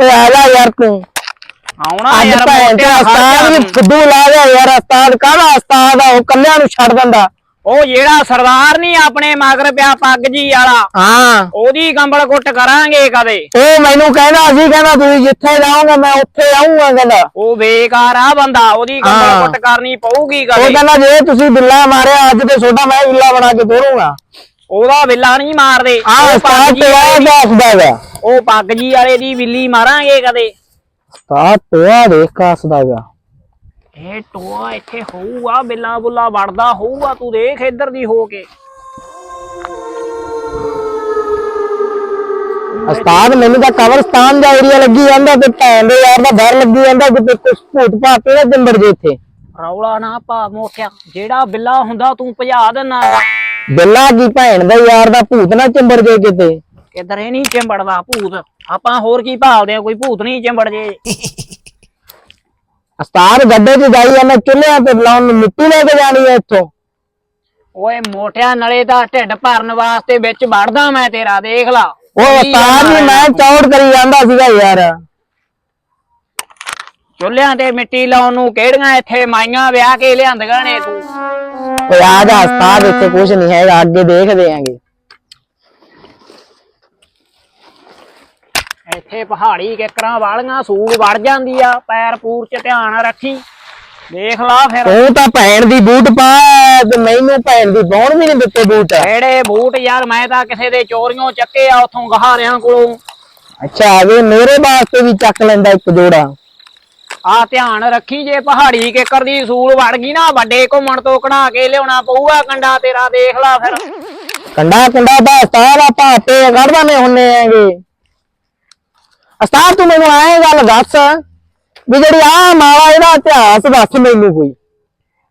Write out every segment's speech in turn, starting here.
ਓਏ ਆ ਜਾ ਯਾਰ ਤੂੰ। ਆਉਣਾ ਅੱਜ ਯਾਰ ਭੈਣ ਦਾ ਉਸਤਾਦ ਵੀ ਫੁੱਦੂ ਲਾ ਗਿਆ ਯਾਰ ਉਸਤਾਦ ਕਾਹਦਾ ਉਸਤਾਦ ਆ? ਉਹ ਕੱਲਿਆਂ ਨੂੰ ਛੱਡ ਦਿੰਦਾ। ਉਹ ਜਿਹੜਾ ਸਰਦਾਰ ਨਹੀਂ ਆਪਣੇ ਮਗਰ ਪਿਆ ਪੱਗ ਜੀ ਵਾਲਾ ਹਾਂ। ਉਹਦੀ ਕੰਬਲ ਕੁੱਟ ਕਰਾਂਗੇ ਕਦੇ। ਉਹ ਮੈਨੂੰ ਕਹਿੰਦਾ ਸੀ ਕਹਿੰਦਾ ਤੁਸੀਂ ਜਿੱਥੇ ਜਾਓਗੇ ਮੈਂ ਉੱਥੇ ਆਉਂਗਾ ਕਹਿੰਦਾ। ਉਹ ਬੇਕਾਰ ਆ ਬੰਦਾ ਉਹਦੀ। ਕੰਬਲ ਕੁੱਟ ਕਰਨੀ ਪਊਗੀ ਉਹ ਕਦੇ ਕਹਿੰਦਾ ਜੇ ਤੁਸੀਂ ਬਿੱਲਾ ਮਾਰਿਆ ਅੱਜ ਤੇ ਛੋਟਾ ਮੈਂ ਬਿੱਲਾ ਬਣਾ ਕੇ ਤੋਰੂੰਗਾ। ਉਹਦਾ ਵਿਲਾ ਨਹੀਂ ਮਾਰਦੇ। ਆ ਉਹ ਪੱਗ ਉਸਤਾਦ ਜੀ ਤੇ ਵਾਲੇ ਦੀ- ਦੱਸਦਾ ਗਾ ਉਹ ਪੱਗ ਜੀ ਵਾਲੇ ਦੀ ਬਿੱਲੀ ਮਾਰਾਂਗੇ ਕਦੇ। ਉਸਤਾਦ ਟੋਆ ਦੇਖ ਕਾਸਦਾ ਗਾ। ਇਹ ਟੋਆ ਇੱਥੇ ਹੋਊਗਾ ਬਿੱਲਾ ਬੁੱਲਾ ਵੜਦਾ ਹੋਊਗਾ ਤੂੰ ਦੇਖ ਇੱਧਰ ਦੀ ਹੋ ਕੇ। ਉਸਤਾਦ ਮੈਨੂੰ ਤਾਂ ਕਬਰਸਤਾਨ ਦਾ ਏਰੀਆ ਲੱਗੀ ਜਾਂਦਾ ਤੇ ਭੈਣ ਦੇ ਯਾਰ ਦਾ ਡਰ ਲੱਗੀ ਜਾਂਦਾ ਕਿ ਕੁਛ ਭੂਤ ਭਾਤੇ ਦਾ ਜੰਬੜ ਜੇ ਇੱਥੇ। ਰੌਲਾ ਨਾ ਪਾ ਮੋਟਿਆ ਜਿਹੜਾ ਬਿੱਲਾ ਹੁੰਦਾ ਤੂੰ ਭਜਾ ਦੇਣਾ ਬਿੱਲਾ ਕੀ ਭੈਣ ਦਾ ਯਾਰ ਦਾ ਭੂਤ ਨਾ ਚੰਬੜ ਜੇ ਕਿਤੇ। ਕਿਧਰ ਇਹ ਨਹੀਂ ਚਿੰਬੜਦਾ ਭੂਤ? ਆਪਾਂ ਹੋਰ ਕੀ ਭਾਲਦੇ ਆ ਕੋਈ ਭੂਤ ਨਹੀਂ ਚਿੰਬੜ ਜੇ। ਉਸਤਾਦ ਗੱਡੇ 'ਚ ਜਾਈ ਜਾਂਦਾ ਚੁੱਲ੍ਹਿਆਂ ਤੇ ਲਾਉਣ ਨੂੰ ਮਿੱਟੀ ਲੈ ਕੇ ਜਾਣੀ ਹੈ ਇੱਥੋਂ। ਓਏ ਮੋਟਿਆ ਨਲੇ ਦਾ ਢਿੱਡ ਭਰਨ ਵਾਸਤੇ ਵਿੱਚ ਵੜਦਾ ਮੈਂ ਤੇਰਾ ਦੇਖ ਲਾ। ਉਹ ਉਸਤਾਦ ਵੀ ਮੈਂ ਚੌੜ ਕਰੀ ਜਾਂਦਾ ਸੀਗਾ ਯਾਰ। ਚੁੱਲ੍ਹਿਆਂ ਤੇ ਮਿੱਟੀ ਲਾਉਣ ਨੂੰ ਕਿਹੜੀਆਂ ਇੱਥੇ ਮਾਈਆਂ ਵਿਆਹ ਕੇ ਲਿਆਂਦੀਆਂ ਨੇ ਤੂੰ? ਓਏ ਆ ਜਾ ਉਸਤਾਦ ਇੱਥੇ ਕੁਝ ਨਹੀਂ ਹੈਗਾ ਅੱਗੇ ਦੇਖਦੇ ਆਂਗੇ। ਇੱਥੇ ਪਹਾੜੀ ਕਿਕਰਾਂ ਵਾਲੀਆਂ ਸੂਗ ਵੜ ਜਾਂਦੀ ਆ ਪੈਰ ਪੂਰ ਚ ਧਿਆਨ ਰੱਖੀ। ਦੇਖ ਲਾ ਫਿਰ। ਤੂੰ ਤਾਂ ਭੈਣ ਦੀ ਬੂਟ ਪਾ ਤੇ ਮੈਨੂੰ ਭੈਣ ਦੀ ਪਾਉਣ ਵੀ ਨਹੀਂ ਦਿੱਤੇ ਬੂਟ। ਕਿਹੜੇ ਬੂਟ ਯਾਰ ਮੈਂ ਤਾਂ ਕਿਸੇ ਦੇ ਚੋਰੀਆਂ ਚੱਕੇ ਆ ਉਥੋਂ ਗਹਾਰਿਆਂ ਕੋਲੋਂ। ਅੱਛਾ ਆਗੇ ਮੇਰੇ ਵਾਸਤੇ ਵੀ ਚੱਕ ਲੈਂਦਾ ਇੱਕ ਜੋੜਾ। ਆ ਧਿਆਨ ਰੱਖੀ ਜੇ ਪਹਾੜੀ ਕੇਕਰ ਦੀ ਸੂਲ ਵੜ ਗਈ ਨਾ, ਵੱਡੇ ਘੁੰਮਣ ਤੋਂ ਕਢਾ ਕੇ ਲਿਆਉਣਾ ਪਊਗਾ ਕੰਡਾ ਤੇਰਾ, ਦੇਖ ਲਾ ਫਿਰ। ਕੰਡਾ ਕੰਡਾ ਦਾ ਉਸਤਾਦ ਆਪਾਂ ਆਪੇ ਕੱਢਦਾ ਨੇ ਹੁੰਨੇ ਆਂਗੇ ਉਸਤਾਦ ਤੂੰ ਮੈਨੂੰ ਆਏ ਗੱਲ ਦੱਸ ਵੀ ਜਿਹੜੀ ਆ ਮਾਲਾ, ਇਹਦਾ ਇਤਿਹਾਸ ਦੱਸ ਮੈਨੂੰ ਕੋਈ।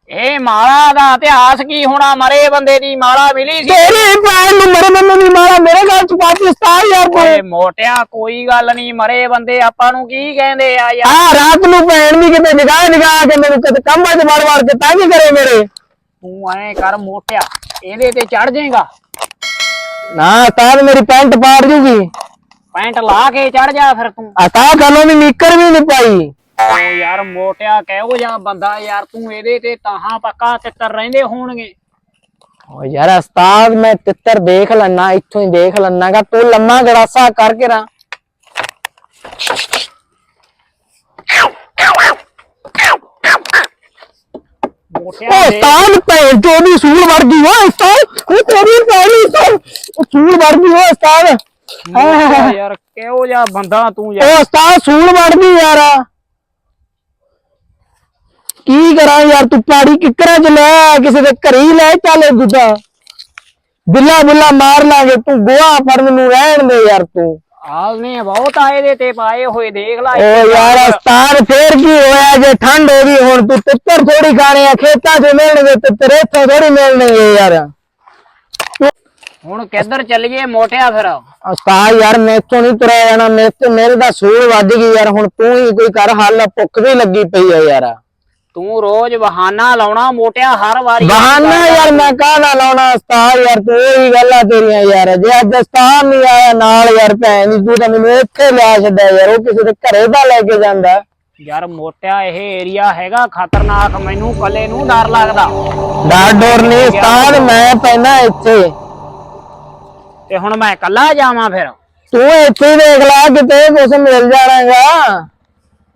ਇਹ ਮਾਲਾ ਦਾ ਇਤਿਹਾਸ ਕੀ ਹੋਣਾ? ਮਰੇ ਬੰਦੇ ਦੀ ਮਾਲਾ ਮਿਲੀ ਸੀ। ਤੇਰੀ ਭੈਣ ਨੂੰ ਮਰੇ ਮੈਨੂੰ ਨਹੀਂ ਮਾਰਾ ਮੇਰੇ ਘਰ ਚ ਉਸਤਾਦ ਯਾਰ ਓਏ ਕੋਈ ਮੋਟਿਆ ਕੋਈ ਗੱਲ ਨਹੀਂ ਮਰੇ ਬੰਦੇ ਆਪਾਂ ਨੂੰ ਕੀ ਕਹਿੰਦੇ ਆ ਯਾਰ? ਆ ਰਾਤ ਨੂੰ ਭੈਣ ਵੀ ਕਿਤੇ ਨਿਗਾਹ ਨਿਗਾਹ ਕੇ ਮੈਨੂੰ ਕਿਤੇ ਕੰਮਾਂ 'ਚ ਵੜ ਵੜ ਕੇ ਤੰਗ ਕਰੇ ਮੇਰੇ। ਤੂੰ ਐ ਕਰ ਮੋਟਿਆ ਇਹਦੇ ਤੇ ਚੜ ਜਾਏਗਾ। ਨਾ ਉਸਤਾਦ ਮੇਰੀ ਪੈਂਟ ਪਾੜ ਜੂਗੀ। ਪੈਂਟ ਲਾ ਕੇ ਚੜ ਜਾ ਫਿਰ ਤੂੰ। ਉਸਤਾਦ ਤੁਹਾਨੂੰ ਵੀ ਨੀਕਰ ਵੀ ਨਹੀਂ ਪਾਈ। ਓ ਯਾਰ ਮੋਟਿਆ ਕਿਹੋ ਜਿਹਾ ਬੰਦਾ ਯਾਰ ਤੂੰ ਇਹਦੇ ਤੇ ਤਾਹਾਂ ਪੱਕਾ ਤਿੱਤਰ ਰਹਿੰਦੇ ਹੋਣਗੇ। ਓ ਯਾਰ ਉਸਤਾਦ ਮੈਂ ਤਿੱਤਰ ਦੇਖ ਲੈਣਾ ਇੱਥੋਂ ਹੀ ਦੇਖ ਲੈਣਾਗਾ ਤੂੰ ਲੰਮਾ ਗੜਾਸਾ ਕਰਕੇ ਰਾਂ। ਮੋਟਿਆ ਓ ਦੇ- ਉਸਤਾਦ ਭੈਣ ਚੋਂ ਦੀ ਸੂਲ ਵੜ ਗਈ ਓ ਉਸਤਾਦ ਉਹ ਤੇਰੀ ਪੈਰੀ ਉਸਤਾਦ ਉਹ ਸੂਲ ਵੜ ਗਈ ਓ ਉਸਤਾਦ। ਮੋਟਿਆ ਯਾਰ ਕਿਹੋ ਜਿਹਾ ਬੰਦਾ ਤੂੰ ਓ ਯਾਰ ਉਸਤਾਦ ਸੂਲ ਵੜ ਗਈ ਯਾਰ। ਕੀ ਕਰਾਂ ਯਾਰ ਤੂੰ ਪਾੜੀ ਕਿੱਕਰਾਂ ਚ ਲੈ ਕਿਸੇ ਦੇ ਘਰੇ ਹੀ ਲੈ ਚੱਲ ਦੁੱਧਾ ਬਿੱਲਾ ਬਿੱਲਾ ਮਾਰ ਲਾਂਗੇ ਤੂੰ ਗੋਹਾ ਫੜ ਮੈਨੂੰ ਰਹਿਣ ਦੇ ਯਾਰ ਤੂੰ। ਆਲ ਨੇ ਬਹੁਤ ਆ ਇਹਦੇ ਤੇ ਪਾਏ ਹੋਏ ਦੇਖ ਲੈ। ਓ ਯਾਰ ਉਸਤਾਦ ਫੇਰ ਕੀ ਹੋਇਆ ਜੇ ਠੰਡ ਹੋ ਗਈ ਹੁਣ ਤੂੰ ਤਿੱਤਰ ਥੋੜੀ ਖਾਣੇ ਆ ਖੇਤਾਂ 'ਚ ਮਿਲਣਗੇ ਤਿੱਤਰ ਇੱਥੇ ਥੋੜੀ ਮਿਲਣਗੇ ਯਾਰ। ਹੁਣ ਕਿੱਧਰ ਚੱਲੀਏ ਮੋਟਿਆ ਫਿਰ? ਉਸਤਾਦ ਯਾਰ ਮੈਥੋਂ ਨਹੀਂ ਤੁਰਿਆ ਜਾਣਾ ਮੇਰੇ ਤੇ ਮੇਰੇ ਦਾ ਸੂਲ ਵੱਜ ਗਈ ਯਾਰ ਹੁਣ ਤੂੰ ਹੀ ਕੋਈ ਕਰ ਹੱਲ ਭੁੱਖ ਵੀ ਲੱਗੀ ਪਈ ਆ ਯਾਰ। ਤੂੰ ਰੋਜ਼ ਬਹਾਨਾ ਲਾਉਣਾ ਮੋਟਿਆ ਹਰ ਵਾਰੀ ਬਹਾਨਾ ਯਾਰ ਮੈਂ ਕਾਹਦਾ ਲਾਉਣਾ ਉਸਤਾਦ ਯਾਰ ਤੂੰ ਉਹੀ ਗੱਲਾਂ ਤੇਰੀਆਂ ਯਾਰ। ਜੇ ਅੱਜ ਉਸਤਾਦ ਨਹੀਂ ਆਇਆ ਨਾਲ ਯਾਰ ਭੈਣ ਦੀ ਤੂੰ ਤਾਂ ਮੈਨੂੰ ਇੱਥੇ ਲਿਆ ਛੱਡਿਆ ਯਾਰ ਉਹ ਕਿਸੇ ਦੇ ਘਰੇ ਦਾ ਲੈ ਕੇ ਜਾਂਦਾ। ਯਾਰ ਮੋਟਿਆ ਇਹ ਏਰੀਆ ਹੈਗਾ ਖਤਰਨਾਕ ਮੈਨੂੰ ਕੱਲੇ ਨੂੰ ਡਰ ਲੱਗਦਾ। ਡਰ ਡੋਰ ਨਹੀਂ ਉਸਤਾਦ ਮੈਂ ਪੈਣਾ ਇੱਥੇ। ਤੇ ਹੁਣ ਮੈਂ ਕੱਲਾ ਜਾਵਾਂ ਫਿਰ? ਤੂੰ ਇੱਥੇ ਹੀ ਦੇਖ ਲੈ ਕਿਤੇ ਕੁਛ ਮਿਲ ਜਾਣਾਗਾ।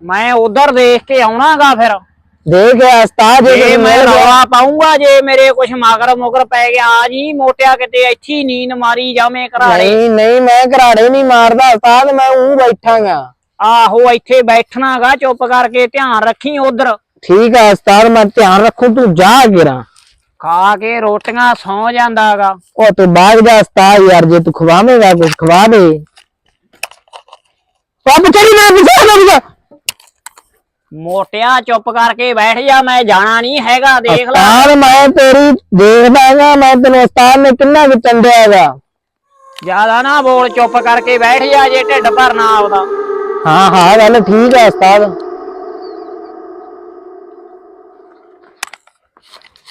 ਮੈਂ ਉਧਰ ਦੇਖ ਕੇ ਆਉਣਾਗਾ ਫਿਰ। ਦੇਖ ਉਸਤਾਦ ਜੇ ਮੈਂ ਰੌਲਾ ਪਾਉਂਗਾ ਜੇ ਮੇਰੇ ਕੁਛ ਮਗਰ ਮੁਗਰ ਪੈ ਗਿਆ ਆ ਜੀ ਮੋਟਿਆ ਕਿਤੇ ਇੱਥੇ ਨੀਂਦ ਮਾਰੀ ਜਾਵੇਂ ਘਰਾੜੇ। ਨਹੀਂ ਨਹੀਂ ਮੈਂ ਘਰਾੜੇ ਨਹੀਂ ਮਾਰਦਾ ਉਸਤਾਦ ਮੈਂ ਉਹ ਬੈਠਾਂਗਾ। ਆਹੋ ਇੱਥੇ ਬੈਠਣਾਗਾ ਚੁੱਪ ਕਰਕੇ ਧਿਆਨ ਰੱਖੀ ਉਧਰ। ਠੀਕ ਆ ਉਸਤਾਦ ਮੈਂ ਧਿਆਨ ਰੱਖੂ ਤੂੰ ਜਾ ਗਿਰਾ ਖਾ ਕੇ ਰੋਟੀਆਂ ਸੌ ਜਾਂਦਾਗਾ। ਉਹ ਤੂੰ ਬਾਗ ਜਾ ਉਸਤਾਦ ਯਾਰ ਜੇ ਤੂੰ ਖਵਾਵੇਂਗਾ ਕੁਝ ਖਵਾ ਦੇ ਮੋਟਿਆ ਚੁੱਪ ਕਰਕੇ ਬੈਠ ਜਾ ਮੈਂ ਜਾਣਾ ਨਹੀਂ ਹੈਗਾ ਦੇਖ ਲੈ। ਉਸਤਾਦ ਮੈਂ ਤੇਰੀ ਦੇਖਦਾਗਾ ਮੈਂ ਤੈਨੂੰ ਉਸਤਾਦ ਨੇ ਕਿੰਨਾ ਕੁ ਚੰਡਿਆ ਹੈਗਾ ਜ਼ਿਆਦਾ ਨਾ ਬੋਲ ਚੁੱਪ ਕਰਕੇ ਬੈਠ ਜਾ ਜੇ ਢਿੱਡ ਭਰਨਾ ਆਪਦਾ। ਹਾਂ ਹਾਂ ਗੱਲ ਠੀਕ ਆ ਉਸਤਾਦ।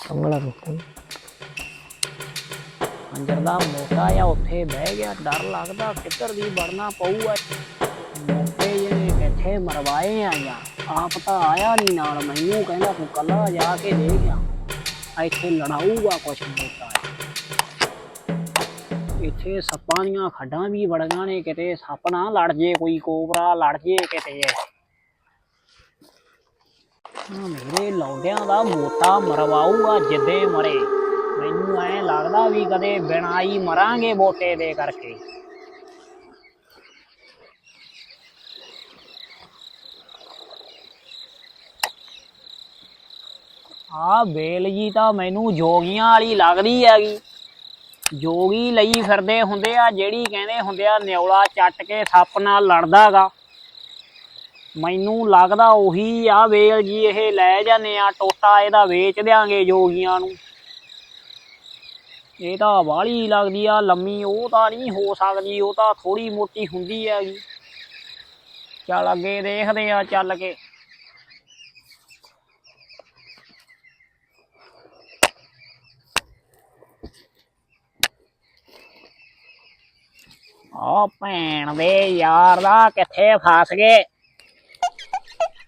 ਕੰਗਲਾ ਰੁਕੋ ਅੰਜਰ ਦਾ ਮੋਟਾ ਜਾਂ ਉੱਥੇ ਬਹਿ ਗਿਆ ਡਰ ਲੱਗਦਾ ਕਿੱਧਰ ਦੀ ਵੜਨਾ ਪਊਗਾ ਮੋਟੇ ਜਿਹੇ ਇੱਥੇ ਮਰਵਾਏ ਆ ਯਾਰ ਆਪ ਤਾਂ ਆਇਆ ਨਹੀਂ ਨਾਲ, ਮੈਨੂੰ ਕਹਿੰਦਾ ਤੂੰ ਕੱਲਾ ਜਾ ਕੇ ਦੇਖ ਆ। ਇੱਥੇ ਲੜਾਊਗਾ ਕੁਛ ਮੋਟਾ ਇੱਥੇ ਸੱਪਾਂ ਦੀਆਂ ਖੱਡਾਂ ਵੀ ਬੜੀਆਂ ਨੇ ਕਿਤੇ, ਸੱਪ ਨਾ ਲੜ ਜੇ, ਕੋਈ ਕੋਬਰਾ ਲੜ ਜੇ ਕਿਤੇ। ਆ ਮੇਰੇ ਲੌਂਡਿਆਂ ਦਾ ਮੋਟਾ ਮਰਵਾਊਗਾ ਜਿੱਦੇ ਮਰੇ। ਮੈਨੂੰ ਐ ਲੱਗਦਾ ਵੀ ਕਦੇ ਬਿਨਾਂ ਹੀ ਮਰਾਂਗੇ ਬੋਟੇ ਦੇ ਕਰਕੇ। ਆ ਬੇਲ ਜੀ ਤਾਂ ਮੈਨੂੰ ਜੋਗੀਆਂ ਵਾਲੀ ਲੱਗਦੀ ਹੈਗੀ। ਜੋਗੀ ਲਈ ਫਿਰਦੇ ਹੁੰਦੇ ਆ, ਜਿਹੜੀ ਕਹਿੰਦੇ ਹੁੰਦੇ ਆ, ਨਿਉਲਾ ਚੱਟ ਕੇ ਸੱਪ ਨਾਲ ਲੜਦਾਗਾ ਮੈਨੂੰ ਲੱਗਦਾ ਉਹੀ ਆ ਵੇਲ ਜੀ, ਇਹ ਲੈ ਜਾਂਦੇ ਆ, ਟੋਟਾ ਇਹਦਾ ਵੇਚ ਦਿਆਂਗੇ ਜੋਗੀਆਂ ਨੂੰ। ਇਹ ਤਾਂ ਬਾਹਲੀ ਲੱਗਦੀ ਆ, ਲੰਮੀ, ਉਹ ਤਾਂ ਨਹੀਂ ਹੋ ਸਕਦੀ, ਉਹ ਤਾਂ ਥੋੜੀ ਮੋਟੀ ਹੁੰਦੀ ਹੈਗੀ। ਚੱਲ ਅੱਗੇ ਦੇਖਦੇ ਆ ਚੱਲ ਕੇ। ਆ ਭੈਣ ਦੇ ਯਾਰ ਦਾ ਕਿੱਥੇ ਫਸ ਗਏ?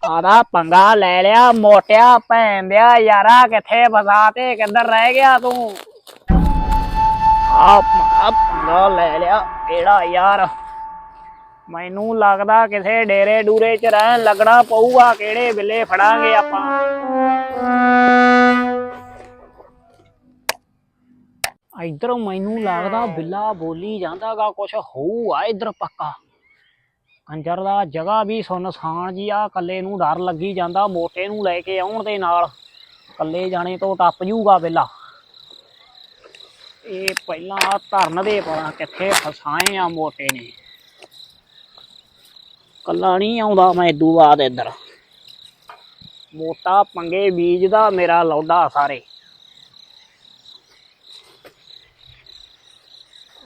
ਆਦਾ ਪੰਗਾ ਲੈ ਲਿਆ, ਮੋਟਿਆ ਭੈਣ ਦਿਆ, ਯਾਰਾ ਕਿੱਥੇ ਫਸਾ ਤੇ ਕਿੱਧਰ ਰਹਿ ਗਿਆ ਤੂੰ? ਆ ਪੰਗਾ ਲੈ ਲਿਆ, ਕਿਹੜਾ ਯਾਰ? ਮੈਨੂੰ ਲੱਗਦਾ ਕਿਸੇ ਡੇਰੇ ਡੂਰੇ ਚ ਰਹਿਣ ਲੱਗਣਾ ਪਊਗਾ, ਕਿਹੜੇ ਬਿੱਲੇ ਫੜਾਂਗੇ ਆਪਾਂ? ਇੱਧਰ ਮੈਨੂੰ ਲੱਗਦਾ ਬਿੱਲਾ ਬੋਲੀ ਜਾਂਦਾਗਾ ਕੁਛ ਹੋਊਗਾ ਇੱਧਰ ਪੱਕਾ। ਕੰਜਰ ਦਾ ਜਗ੍ਹਾ ਵੀ ਸੁਨਸਾਨ ਜੀ ਆ ਕੱਲੇ ਨੂੰ ਡਰ ਲੱਗੀ ਜਾਂਦਾ ਮੋਟੇ ਨੂੰ ਲੈ ਕੇ ਆਉਣ ਦੇ ਨਾਲ। ਕੱਲੇ ਜਾਣੇ ਤੋਂ ਟੱਪ ਜੂਗਾ ਬਿੱਲਾ। ਇਹ ਪਹਿਲਾਂ ਧਰਨ ਦੇ ਪਰਾਂ ਕਿੱਥੇ ਫਸਾਏ ਆ ਮੋਟੇ ਨੇ। ਕੱਲਾ ਨਹੀਂ ਆਉਂਦਾ ਮੈਂ ਇਦੂ ਬਾਅਦ ਇੱਧਰ। ਮੋਟਾ ਪੰਗੇ ਬੀਜਦਾ ਮੇਰਾ ਲੌਡਾ ਸਾਰੇ।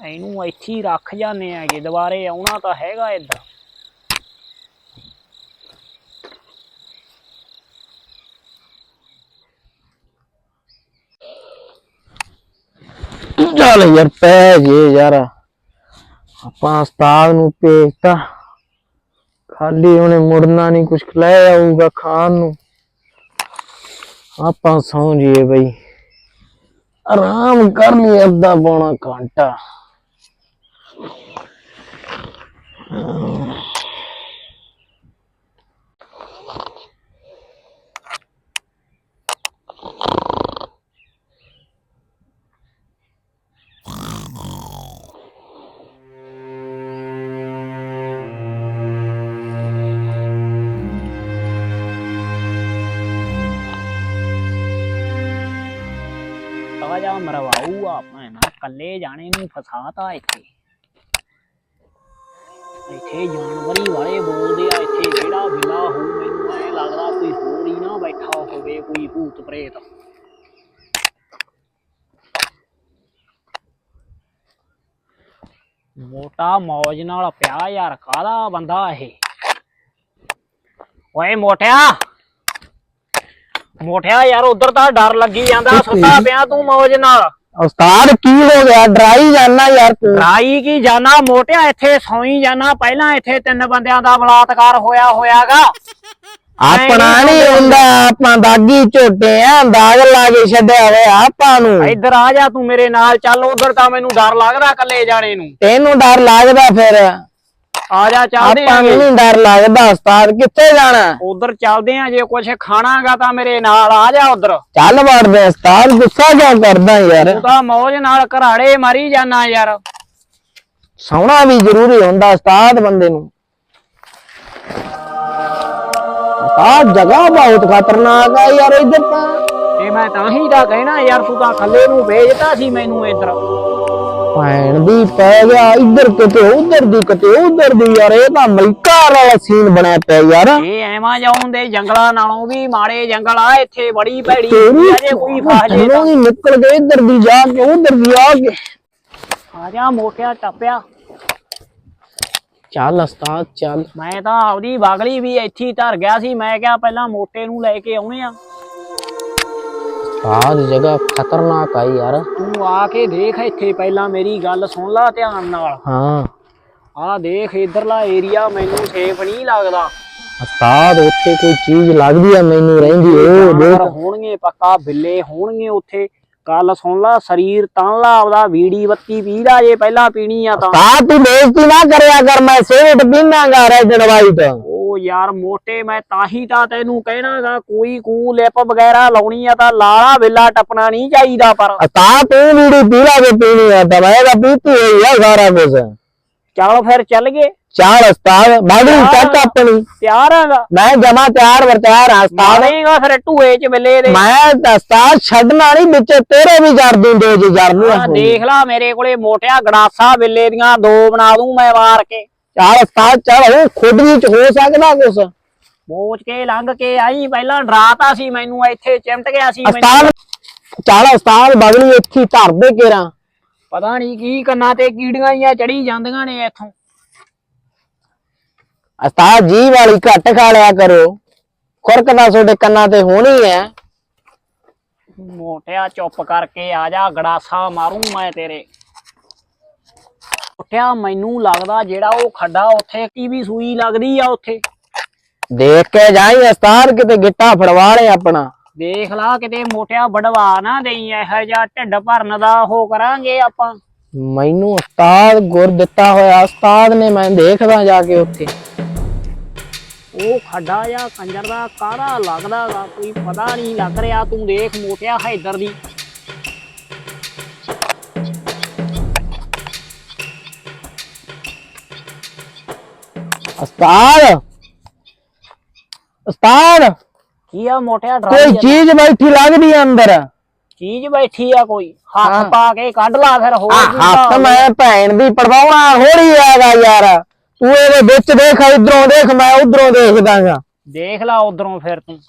ਇਹਨੂੰ ਇੱਥੇ ਹੀ ਰੱਖ ਜਾਂਦੇ ਆਗੇ ਦੁਬਾਰੇ ਆਉਣਾ ਤਾਂ ਹੈਗਾ ਇੱਧਰ। ਚੱਲ ਯਾਰ, ਪੈ ਜੇ ਯਾਰ। ਆਪਾਂ ਉਸਤਾਦ ਨੂੰ ਭੇਜਤਾ। ਖਾਲੀ ਉਹਨੇ ਮੁੜਨਾ ਨਹੀਂ ਕੁਛ ਲੈ ਆਊਗਾ ਖਾਣ ਨੂੰ। ਆਪਾਂ ਸੌਂ ਜੀਏ ਬਈ। ਆਰਾਮ ਕਰ ਲਈ, ਅੱਧਾ ਪੌਣਾ ਘੰਟਾ। ਆ ਜਾ ਮਰਵਾਊਗਾ ਆਪਾਂ ਨਾ ਕੱਲੇ ਜਾਣੇ ਨੂੰ ਫਸਾਤਾ ਇੱਥੇ ਜਾਨਵਰੀ ਵਾਲੇ ਬੋਲਦੇ ਆ ਇੱਥੇ ਜਿਹੜਾ ਬਿਲਾ ਹੋ ਮੈਨੂੰ ਐ ਲੱਗਦਾ ਕੋਈ ਹੋਰ ਹੀ ਨਾ ਬੈਠਾ ਹੋਵੇ ਕੋਈ ਭੂਤ ਪ੍ਰੇਤ। ਮੋਟਾ ਮੌਜ ਨਾਲ ਪਿਆ ਯਾਰ ਕਾਹਦਾ ਬੰਦਾ ਇਹ? ਓਏ ਮੋਟਿਆ! ਮੋਟਿਆ ਯਾਰ ਉਧਰ ਤਾਂ ਡਰ ਲੱਗੀ ਜਾਂਦਾ ਸੁੱਤਾ ਪਿਆ ਤੂੰ ਮੌਜ ਨਾਲ। ਉਸਤਾਦ ਕੀ ਹੋ ਗਿਆ? ਡਰਾਈ ਜਾਨਾ ਯਾਰ ਤੂੰ। ਰਾਈ ਕੀ ਜਾਣਾ ਮੋਟਿਆ ਇੱਥੇ ਸੌਈ ਜਾਣਾ ਪਹਿਲਾਂ ਇੱਥੇ ਤਿੰਨ ਬੰਦਿਆਂ ਦਾ ਬਲਾਤਕਾਰ ਹੋਇਆ ਹੋਇਆਗਾ। ਆਪਣਾ ਨਹੀਂ ਹੁੰਦਾ ਆਪਾਂ ਦਾਗੀ ਝੋਟੇ ਆ ਦਾਗ ਲਾ ਕੇ ਛੱਡਿਆ ਹੋਇਆ ਆਪਾਂ ਨੂੰ। ਇੱਧਰ ਆ ਜਾ ਤੂੰ ਮੇਰੇ ਨਾਲ ਚੱਲ ਉਧਰ ਤਾਂ ਮੈਨੂੰ ਡਰ ਲੱਗਦਾ ਇਕੱਲੇ ਜਾਣੇ ਨੂੰ। ਤੈਨੂੰ ਡਰ ਲੱਗਦਾ ਫਿਰ। ਆ ਜਾ ਚੱਲਦੇ ਆਪਾਂ ਨੂੰ ਆਂ ਨਹੀਂ ਡਰ ਲੱਗਦਾ ਉਸਤਾਦ ਕਿੱਥੇ ਜਾਣਾ? ਉਧਰ ਚੱਲਦੇ ਆਂ ਜੇ ਕੁਝ ਖਾਣਾਗਾ ਤਾਂ ਮੇਰੇ ਨਾਲ ਆ ਜਾ ਉਧਰ। ਚੱਲ ਵੜਦੇ ਉਸਤਾਦ ਗੁੱਸਾ ਕਿਉਂ ਕਰਦਾ ਯਾਰ? ਤੂੰ ਤਾਂ ਮੌਜ ਨਾਲ ਘਰਾੜੇ ਮਾਰੀ ਜਾਣਾ ਯਾਰ। ਸੌਣਾ ਵੀ ਜ਼ਰੂਰੀ ਹੁੰਦਾ ਉਸਤਾਦ ਬੰਦੇ ਨੂੰ। ਉਸਤਾਦ ਜਗ੍ਹਾ ਬਹੁਤ ਖਤਰਨਾਕ ਆ ਯਾਰ ਇੱਧਰ ਤਾਂ। ਇਹ ਮੈਂ ਤਾਂ ਹੀ ਤਾਂ ਕਹਿਣਾ ਯਾਰ ਤੂੰ ਤਾਂ ਥੱਲੇ ਨੂੰ ਭੇਜਤਾ ਸੀ ਮੈਨੂੰ ਇੱਧਰ। ਭੈਣ ਦੀ ਪੈ ਗਿਆ ਇੱਧਰ ਕਿਤੇ ਉਧਰ ਦੀ ਕਿਤੇ ਉਧਰ ਦੀ ਯਾਰ ਇਹ ਤਾਂ ਮਲਕਾਰ ਵਾਲਾ ਸੀਨ ਬਣਿਆ ਪਿਆ ਯਾਰ। ਇਹ ਐਮਾਜ਼ੋਨ ਦੇ ਜੰਗਲਾਂ ਨਾਲੋਂ ਵੀ ਮਾੜੇ ਜੰਗਲ ਆ ਇੱਥੇ ਬੜੀ ਭੈੜੀ ਤੇਰੀ ਜੇ ਕੋਈ ਨਿਕਲ ਕੇ ਇੱਧਰ ਦੀ ਜਾ ਕੇ ਉਧਰ ਦੀ ਆ ਕੇ। ਆ ਜਾ ਮੋਟਿਆ ਟੱਪਿਆ। ਚੱਲ ਉਸਤਾਦ ਚੱਲ। ਮੈਂ ਤਾਂ ਆਪਦੀ ਬਾਗਲੀ ਵੀ ਇੱਥੇ ਧਰ ਗਿਆ ਸੀ ਮੈਂ ਕਿਹਾ ਪਹਿਲਾਂ ਮੋਟੇ ਨੂੰ ਲੈ ਕੇ ਆਉਣੇ ਆ। ਉਸਤਾਦ ਜਗ੍ਹਾ ਖਤਰਨਾਕ ਆ ਯਾਰ। ਤੂੰ ਆ ਕੇ ਦੇਖ ਇੱਥੇ ਪਹਿਲਾਂ ਮੇਰੀ ਗੱਲ ਸੁਣ ਲੈ ਧਿਆਨ ਨਾਲ। ਹਾਂ। ਆਹ ਦੇਖ ਇਧਰਲਾ ਏਰੀਆ ਮੈਨੂੰ ਸੇਫ ਨਹੀਂ ਲੱਗਦਾ। ਉਸਤਾਦ ਉੱਥੇ ਕੋਈ ਚੀਜ਼ ਲੱਗਦੀ ਆ ਮੈਨੂੰ ਰਹਿੰਦੀ ਉਹ ਦੇਖ। ਹੋਣਗੇ ਪੱਕਾ ਬਿੱਲੇ ਹੋਣਗੇ ਉੱਥੇ। ਕੱਲ ਸੁਣ ਲਾ ਸਰੀਰ ਤਾਂ ਲਾ ਆਪਦਾ ਵੀੜੀ ਬੱਤੀ ਪੀ ਲਾ ਜੇ ਪਹਿਲਾਂ ਪੀਣੀ ਆ ਤਾਂ। ਉਸਤਾਦ ਤੂੰ ਬੇਇੱਜ਼ਤੀ ਨਾ ਕਰਿਆ ਕਰ ਮੈਂ ਸਿਗਰਟ ਪੀਣਾਗਾ ਰੈਜਣ ਵਾਈਟ। ਉਹ ਯਾਰ ਮੋਟੇ ਮੈਂ ਤਾਂ ਹੀ ਤਾਂ ਤੈਨੂੰ ਕਹਿਣਾਗਾ ਕੋਈ ਕੂ ਲਿਪ ਵਗੈਰਾ ਲਾਉਣੀ ਆ ਤਾਂ ਲਾਲਾ ਬਿੱਲਾ ਟੱਪਣਾ ਨਹੀਂ ਚਾਹੀਦਾ ਪਰ। ਉਸਤਾਦ ਤੂੰ ਵੀੜੀ ਪੀਲਾ ਕੇ ਪੀਣੀ ਆ ਤਾਂ ਮੈਂ ਤਾਂ ਪੀਤੀ ਹੋਈ ਆ ਸਾਰਾ ਕੁਝ ਚਲੋ ਫਿਰ ਚੱਲ ਗਏ। ਚਾਰ ਉਸਤਾਦ ਬਾਗੜੀ ਚੱਕ ਆਪਣੀ। ਤਿਆਰ ਆਗਾ। ਮੈਂ ਜਮਾ ਤਿਆਰ ਵਰ ਤਿਆਰ ਆ ਉਸਤਾਦ। ਮਾਰੇਗਾ ਫਿਰ ਟੂਏ ਚ ਬਿੱਲੇ ਦੇ। ਮੈਂ ਤਾਂ ਉਸਤਾਦ ਛੱਡਣਾ ਨਹੀਂ ਵਿੱਚ ਤੇਰੇ ਵੀ ਜਰ ਦੂੰਦੇ ਜੀ ਜਰ ਨੂੰ ਦੇਖ ਲਾ ਮੇਰੇ ਕੋਲੇ ਮੋਟਿਆ ਗੜਾਸਾ ਬਿੱਲੇ ਦੀਆਂ ਦੋ ਬਣਾ ਦੂੰ ਮੈਂ ਵਾਰ ਕੇ। ਚਾਰ ਉਸਤਾਦ ਚਲ ਉਹ ਖੁਦ ਵਿੱਚ ਹੋ ਸਕਦਾ ਕੁਛ। ਮੋਚ ਕੇ ਲੰਘ ਕੇ ਆਈ ਪਹਿਲਾਂ ਡਰਾਤਾ ਸੀ ਮੈਨੂੰ ਇੱਥੇ ਚਿਮਟ ਗਿਆ ਸੀ ਮੈਨੂੰ। ਉਸਤਾਦ ਚਾਲ ਉਸਤਾਦ ਬਗਲੀ ਇੱਥੇ ਧਰ ਦੇ ਕੇਰਾ ਪਤਾ ਨਹੀਂ ਕੀ ਕੰਨਾਂ ਤੇ ਕੀੜੀਆਂ ਹੀ ਚੜੀ ਜਾਂਦੀਆਂ ਨੇ ਇੱਥੋਂ। ਉਸਤਾਦ ਜੀ ਵਾਲੀ ਘੱਟ ਖਾ ਲਿਆ ਕਰੋ। ਖੁਰਕ ਤਾਂ ਤੁਹਾਡੇ ਕੰਨਾਂ ਤੇ ਹੋਣੀ ਹੈ ਮੋਟਿਆ ਚੁੱਪ ਕਰਕੇ ਆ ਜਾ ਗੜਾਸਾ ਮਾਰੂ ਮੈਂ ਤੇਰੇ। ਮੋਟਿਆ ਮੈਨੂੰ ਲੱਗਦਾ ਜਿਹੜਾ ਉਹ ਖੱਡਾ ਉੱਥੇ ਕੀ ਵੀ ਸੂਈ ਲੱਗਦੀ ਆ ਉੱਥੇ। ਦੇਖ ਕੇ ਜਾਈ ਉਸਤਾਦ ਕਿਤੇ ਗਿੱਟਾ ਫੜਵਾ ਲੈ ਆਪਣਾ। ਦੇਖ ਲਾ ਕਿਤੇ ਮੋਟਿਆ ਬੜਵਾ ਨਾ ਦੇਈ ਇਹੋ ਜਿਹਾ ਢਿੱਡ ਭਰਨ ਦਾ ਉਹ ਕਰਾਂਗੇ ਆਪਾਂ। ਮੈਨੂੰ ਉਸਤਾਦ ਗੁਰ ਦਿੱਤਾ ਹੋਇਆ ਉਸਤਾਦ ਨੇ ਮੈਂ ਦੇਖਦਾ ਜਾ ਕੇ ਉੱਥੇ। ਉਹ ਖੱਡਾ ਜਾਂ ਕੰਜਰ ਦਾ ਕਾਹਦਾ ਲੱਗਦਾ ਗਾ ਕੋਈ ਪਤਾ ਨਹੀਂ ਲੱਗ ਰਿਹਾ ਤੂੰ ਦੇਖ ਮੋਟਿਆ ਹੈਦਰ ਦੀ। ਉਸਤਾਦ ਉਸਤਾਦ ਕੀ ਆ ਮੋਟਿਆ ਕੋਈ ਡਰਾਈ ਚੀਜ਼ ਬੈਠੀ ਲੱਗਦੀ ਆ ਅੰਦਰ? ਚੀਜ਼ ਬੈਠੀ ਆ ਕੋਈ? ਹਾਂ। ਹੱਥ ਪਾ ਕੇ ਕੱਢ ਲਾ ਫਿਰ ਹੋਰ ਆ ਕੀ ਹੱਥ? ਮੈਂ ਭੈਣ ਦੀ ਪੜਵਾਉਣਾ ਹੋੜੀ ਹੈਗਾ ਯਾਰ। ਤੂੰ ਇਹਦੇ ਵਿੱਚ ਦੇਖ ਇਧਰੋਂ ਦੇਖ ਮੈਂ ਉਧਰੋਂ ਦੇਖਦਾਗਾ। ਦੇਖ ਲਾ ਉਧਰੋਂ ਫਿਰ ਤੂੰ।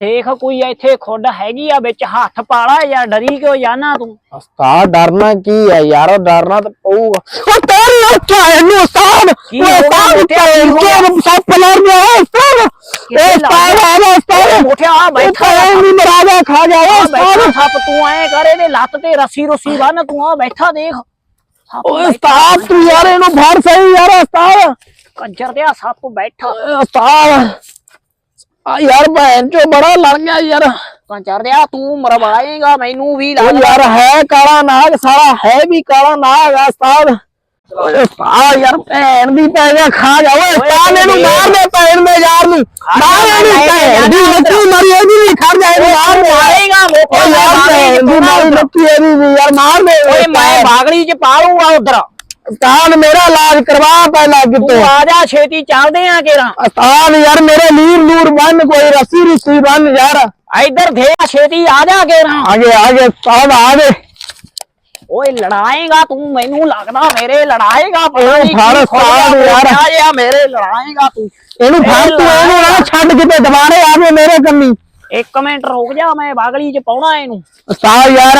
ਦੇਖ ਕੋਈ ਇੱਥੇ ਖੁੱਡ ਹੈਗੀ ਆ ਵਿੱਚ ਹੱਥ ਪਾਲਾ ਜਾਂ ਡਰੀ ਕਿਉਂ ਜਾਣਾ ਤੂੰ? ਉਸਤਾਦ ਡਰਨਾ ਕੀ ਹੈ ਯਾਰ ਡਰਨਾ ਤਾਂ ਪਊਗਾ। ਉਹ ਤੇਰੀ ਅੱਖਾਂ ਇਹਨੂੰ ਉਸਤਾਦ ਕੀ ਉਹ ਹੋ ਗਿਆ? ਉਸਤਾਦ ਕੀ ਹੋ ਗਿਆ? ਕੇ ਸੱਪ ਲੜ ਗਿਆ ਓਏ ਉਸਤਾਦ। ਇਹ ਉਸਤਾਦ ਗਿਆ? ਆ ਗਿਆ ਉਸਤਾਦ। ਮੋਠਿਆ ਆ ਬੈਠਾ ਬੈਠਾ ਨਹੀਂ ਮਰਾਦਾ ਖਾ। ਜਾ ਓਏ ਆ ਉਸਤਾਦ। ਸੱਪ ਤੂੰ ਐ ਕਰ ਇਹਦੇ ਲੱਤ ਤੇ ਰੱਸੀ ਰੁੱਸੀ ਬੰਨ ਤੂੰ ਆ ਬੈਠਾ ਦੇਖ। ਓਏ। ਉਸਤਾਦ ਤੂੰ ਯਾਰ ਇਹਨੂੰ ਫੜ ਸਹੀ ਯਾਰ ਉਸਤਾਦ। ਕੰਜਰ ਦੇ ਸੱਪ ਬੈਠਾ। ਉਸਤਾਦ। ਆ ਯਾਰ ਭੈਣ ਚੋ ਬੜਾ ਲੜ ਗਿਆ ਯਾਰ। ਕੰਜਰ ਦੇ ਤੂੰ ਮਰਵਾਏਗਾ ਮੈਨੂੰ ਵੀ ਉਹ ਯਾਰ ਹੈ ਕਾਲਾ ਨਾਗ ਸਾਲਾ ਹੈ ਵੀ ਕਾਲਾ ਨਾਗ ਆ ਉਸਤਾਦ। ਓਏ ਉਸਤਾਦ ਯਾਰ ਭੈਣ ਦੀ ਪੈ ਗਿਆ ਖਾ ਜਾ ਓਏ ਉਸਤਾਦ ਇਹਨੂੰ ਮਾਰ ਦੇ ਭੈਣ ਦੇ ਯਾਰ ਨੂੰ। ਮਾਰ ਇਹਨੂੰ ਭੈਣ ਦੀ ਲੱਤੀ ਮਾਰੀ ਇਹਦੀ ਵੀ ਖੜ ਜਾ ਇਹਨੂੰ ਮਾਰ ਦੇ। ਮਾਰੇਗਾ ਓਏ ਯਾਰ ਭੈਣ ਦੀ ਮਾਰੀ ਲੱਤੀ ਇਹਦੀ ਵੀ ਯਾਰ ਮਾਰ ਦੇ। ਓਏ ਮੈਂ ਬਾਗੜੀ ਚ ਪਾ ਲੂੰਗਾ ਉਧਰ। ਉਸਤਾਦ ਮੇਰਾ ਇਲਾਜ ਕਰਵਾ ਪਹਿਲਾਂ ਤੂੰ ਕਿਤੇ। ਆ ਜਾ ਛੇਤੀ ਚੱਲਦੇ ਆ ਕੇਰਾ ਉਸਤਾਦ ਯਾਰ ਮੇਰੇ ਲੀਰ ਲੂਰ ਬੰਨ ਕੋਈ ਰੱਸੀ ਰੁੱਸੀ ਬੰਨ ਯਾਰ। ਇੱਧਰ ਦੇ ਛੇਤੀ ਆ ਜਾ ਕੇਰਾ ਆਗੇ ਆਗੇ ਉਸਤਾਦ ਆਗੇ ਓਏ ਲੜਾਏਗਾ ਤੂੰ ਮੈਨੂੰ ਲੱਗਦਾ ਮੇਰੇ ਲੜਾਏਗਾ ਪਤਾ ਨਹੀਂ ਫੜ ਯਾਰ। ਆ ਮੇਰੇ ਲੜਾਏਗਾ ਤੂੰ। ਇਹਨੂੰ ਫੜ ਤੂੰ ਇਹਨੂੰ ਨਾ ਛੱਡ ਕਿਤੇ ਦੁਬਾਰੇ ਆਵੇ ਮੇਰੇ ਕੰਨੀ। ਇੱਕ ਮਿੰਟ ਰੁਕ ਜਾ ਮੈਂ ਬਾਗਲੀ ਚ ਪਾਉਣਾ ਇਹਨੂੰ। ਉਸਤਾਦ ਯਾਰ